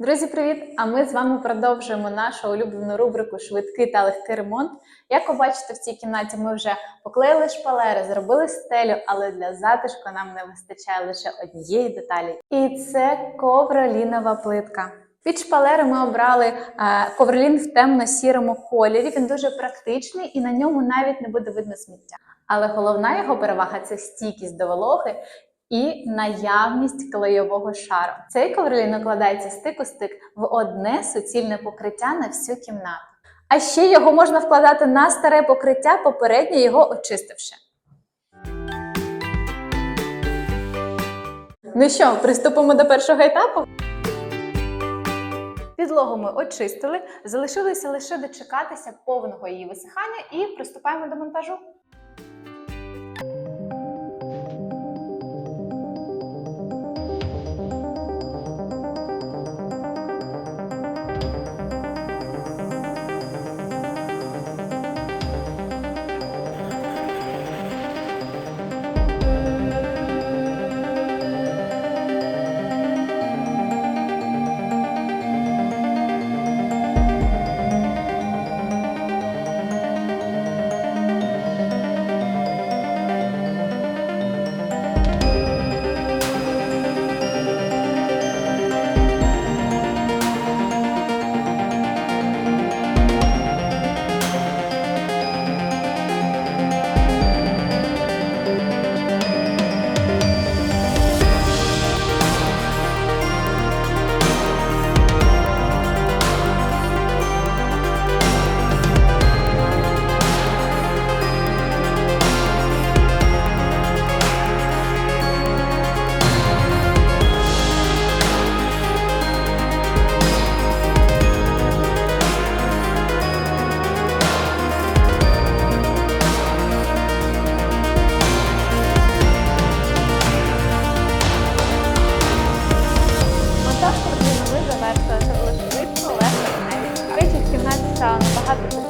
Друзі, привіт! А ми з вами продовжуємо нашу улюблену рубрику Швидкий та легкий ремонт. Як ви бачите, в цій кімнаті ми вже поклеїли шпалери, зробили стелю, але для затишку нам не вистачає лише однієї деталі. І це ковролінова плитка. Під шпалери ми обрали е, ковролін в темно-сірому кольорі. Він дуже практичний і на ньому навіть не буде видно сміття. Але головна його перевага це стійкість до вологи і наявність клейового шару. Цей ковролін укладається стик у стик в одне суцільне покриття на всю кімнату. А ще його можна вкладати на старе покриття, попередньо його очистивши. Ну що, приступимо до першого етапу. Підлогу ми очистили, залишилося лише дочекатися повного її висихання і приступаємо до монтажу. থাকবে